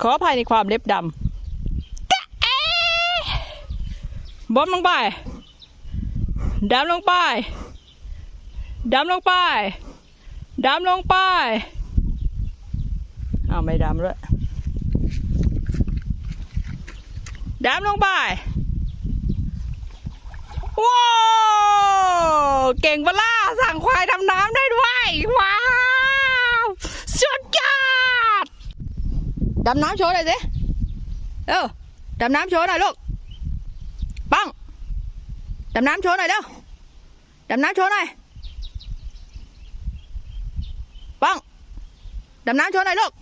ขออภัยในความเล็บดำบอมลงไปดำลงไปดำลงไปดำลงไปเอาไม่ดำด้วยดำลงไปว้าวเก่งปะล่าสั่งควายดำน้ำได้ด้วยว้าวสุดยอด ดำน้ำโชว์หน่อยสิเร็วดำน้ำโชว์หน่อยลูกปังดำน้ำโชว์หน่อยเร็วดำน้ำโชว์หน่อยปังดำน้ำโชว์หน่อยลูก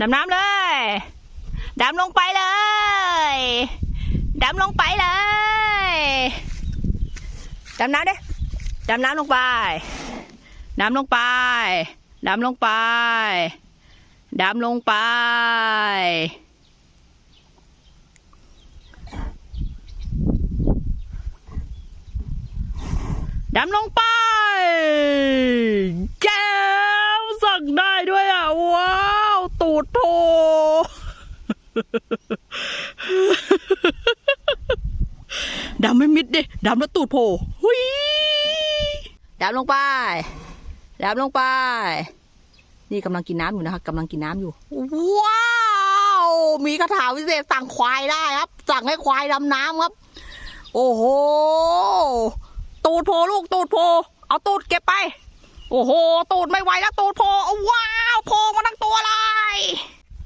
ดำน้ำเลย ดำลงไปเลย ดำลงไปเลย ดำน้ำดิดำน้ำลงไป ดำลงไป ดำลงไป ดำลงไป ดำลงไปเก้าสั่งได้ด้วยอะว้า ดโผล่ดำไม่มิดดิดำแล้วตูดโผล่หุยดำลงไปดำลงไป นี่กำลังกินน้ำอยู่นะคะกำลังกินน้ำอยู่ ว้าว มีคาถาวิเศษสั่งควายได้ครับ สั่งให้ควายดำน้ำครับ โอ้โห ตูดโผล่ลูกตูดโผล่เอาตูดเก็บไป โอ้โห ตูดไม่ไหวแล้วตูดโผล่ว้าว โผล่มาทั้งตัวเลย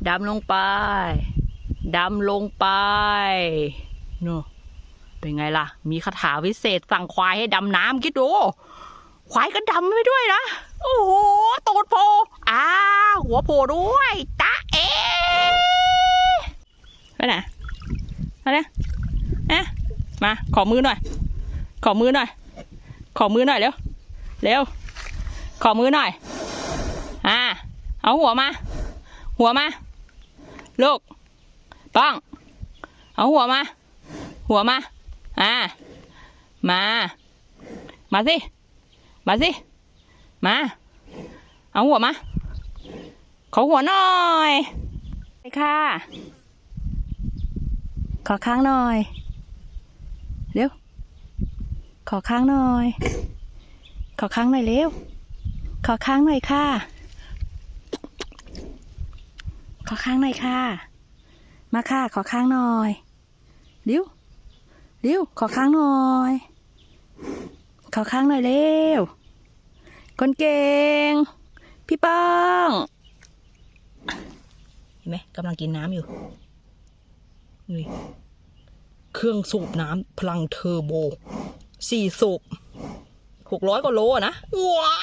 ดำลงไป ดำลงไปเนอะเป็นไงล่ะ มีคาถาวิเศษสั่งควายให้ดำน้ำคิดดู ควายก็ดำไปด้วยนะ โอ้โหตูดโผล่อ้าหัวโผล่ด้วยตาเอ๋ไปไหนมาเนี่ยเอ๊ะมา ขอมือหน่อย ขอมือหน่อย ขอมือหน่อยเร็ว เร็ว ขอมือหน่อย เอาหัวมา หัวมา ลูก ป้อง เอาหัวมา หัวมา อ่า มา มาสิ มาสิ มา เอาหัวมา ขอหัวหน่อยไปค่ะ ขอค้างหน่อย เร็ว ขอค้างหน่อย ขอค้างหน่อยเร็ว ขอค้างหน่อยค่ะ ข อค้างหน่อยค่ะ มาค่ะ ขอค้างหน่อยเร็วเร็วขอค้างหน่อย ขอค้างหน่อยเร็ว คนเก่ง พี่ป้องเห็นไหมกำลังกินน้ำอยู่นี่เครื่องสูบน้ำพลังเทอร์โบสี่สูบหกร้อยกว่าโลอะนะว้า